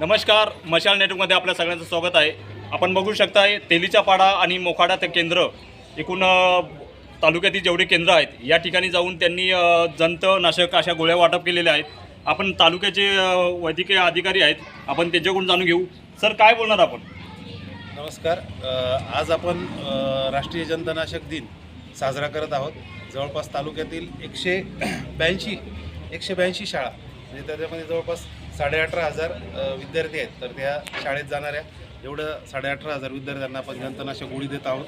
नमस्कार मशाल नेटवर्कमध्ये आपल्या सगळ्यांचं स्वागत आहे. आपण बघू शकताय तेलीचा पाडा आणि मोखाडा ते केंद्र एकूण तालुक्यातील जेवढे केंद्र आहेत या ठिकाणी जाऊन त्यांनी जंतनाशक अशा गोळ्या वाटप केलेल्या आहेत. आपण तालुक्याचे वैद्यकीय अधिकारी आहेत आपण त्यांच्याकडून जाणून घेऊ. सर काय बोलणार आपण? नमस्कार. आज आपण राष्ट्रीय जंतनाशक दिन साजरा करत आहोत. जवळपास तालुक्यातील एकशे ब्याऐंशी एकशे ब्याऐंशी शाळा म्हणजे त्याच्यामध्ये जवळपास साडेअठरा हजार विद्यार्थी आहेत. तर त्या शाळेत जाणाऱ्या एवढं साडेअठरा हजार विद्यार्थ्यांना आपण जंतनाशक गोळी देत आहोत.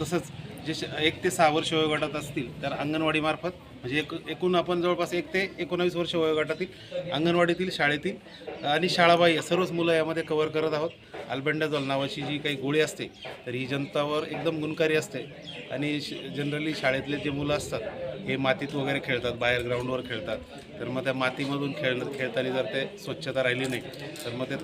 तसंच जे श- एक ते सहा वर्ष वयोगटात असतील तर अंगणवाडीमार्फत म्हणजे एक एकूण आपण जवळपास एक ते एकोणावीस वर्ष वयोगटातील अंगणवाडीतील शाळेतील आणि शाळाबाह्य सर्वच मुलं यामध्ये कव्हर करत आहोत. अल्बेंडाझॉल नावाची जी काही गोळी असते तर ही जनतावर एकदम गुणकारी असते. आणि जनरली शाळेतले जे मुलं असतात हे मातीत वगैरे खेळतात बाहेर ग्राउंडवर खेळतात. तर मग त्या मातीमधून खेळ खेळताना जर ते स्वच्छता राहिली नाही तर मग ते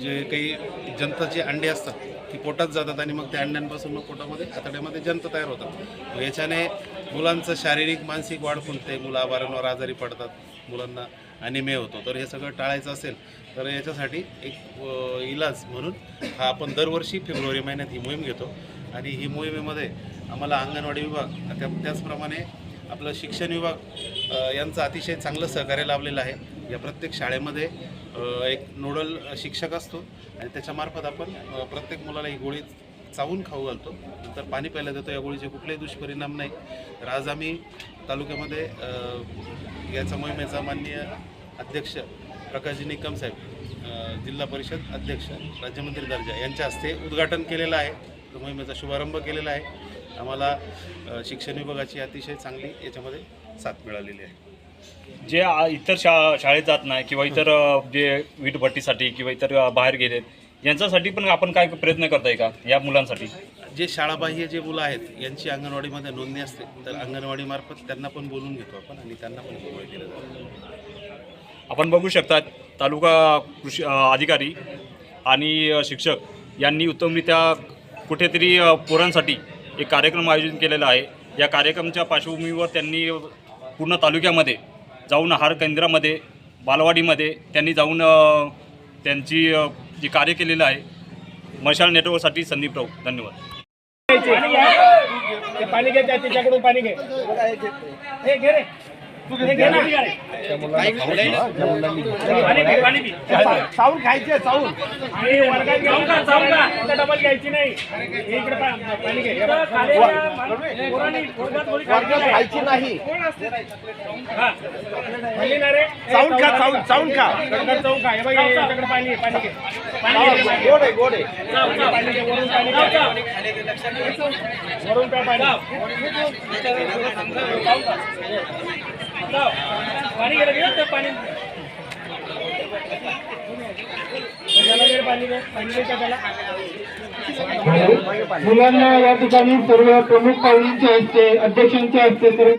जे काही जनताचे अंडे असतात ती पोटात जातात आणि मग त्या अंड्यांपासून मग पोटामध्ये आतड्यामध्ये जंत तयार होतात. मग याच्याने मुलांचं शारीरिक मानसिक वाढ खुंटते. मुलं वारंवार आजारी पडतात मुलांना अनिमे होतो. तर हे सगळं टाळायचं असेल तर याच्यासाठी एक इलाज म्हणून हा आपण दरवर्षी फेब्रुवारी महिन्यात ही मोहीम घेतो. आणि ही मोहिमेमध्ये आम्हाला अंगणवाडी विभाग त्या त्याचप्रमाणे आपलं शिक्षण विभाग यांचं अतिशय चांगलं सहकार्य लाभलेलं आहे. या प्रत्येक शाळेमध्ये एक नोडल शिक्षक असतो आणि त्याच्यामार्फत आपण प्रत्येक मुलाला ही गोळी चावून खाऊ घालतो. नंतर पाणी प्यायला देतो. या गोळीचे कुठलेही दुष्परिणाम नाही. तर आज आम्ही तालुक्यामध्ये याचा मोहिमेचा माननीय अध्यक्ष प्रकाशजी निकम साहेब जिल्हा परिषद अध्यक्ष राज्यमंत्री दर्जा यांच्या हस्ते उद्घाटन केलेलं आहे. मोहिमेचा शुभारंभ केलेला आहे. आम्हाला शिक्षण विभागाची अतिशय चांगली याच्यामध्ये साथ मिळालेली आहे. जे इतर शा शाळेत जात नाही किंवा इतर जे वीटभट्टीसाठी किंवा इतर बाहेर गेलेत यांच्यासाठी पण आपण काय प्रयत्न करताय का या मुलांसाठी? जे शाळाबाह्य जे मुलं आहेत यांची अंगणवाडीमध्ये नोंदणी असते तर अंगणवाडीमार्फत त्यांना पण बोलून घेतो आपण आणि त्यांना पण दिलं जातं. आपण बघू शकता तालुका कृषी अधिकारी आणि शिक्षक यांनी उत्तमरित्या कुठेतरी पोरांसाठी एक कार्यक्रम आयोजित केलेला आहे. या कार्यक्रमाच्या पार्श्वभूमीवर त्यांनी पूर्ण तालुक्यामध्ये जाऊन आहार केंद्रामध्ये बालवाडीमध्ये त्यांनी जाऊन त्यांची जे कार्य केलेलं आहे मशाल नेटवर्कसाठी संदीप राऊत धन्यवाद. पाणी घे. त्याच्याकडून पाणी घे. चावून खायचे चावून डबल घ्यायची नाही. खायची नाही. चावून खा चावून चावून खा. चावून खा हे बघ याच्याकडे पाणी पाणी घे. गोड आहे गोड. आहे वरून पाणी घे. वरून प्या पाणी? पाणी गेलं घे ते पाणी मुलांना या ठिकाणी सर्व प्रमुख पाहुण्यांच्या हस्ते अध्यक्षांच्या हस्ते सर्व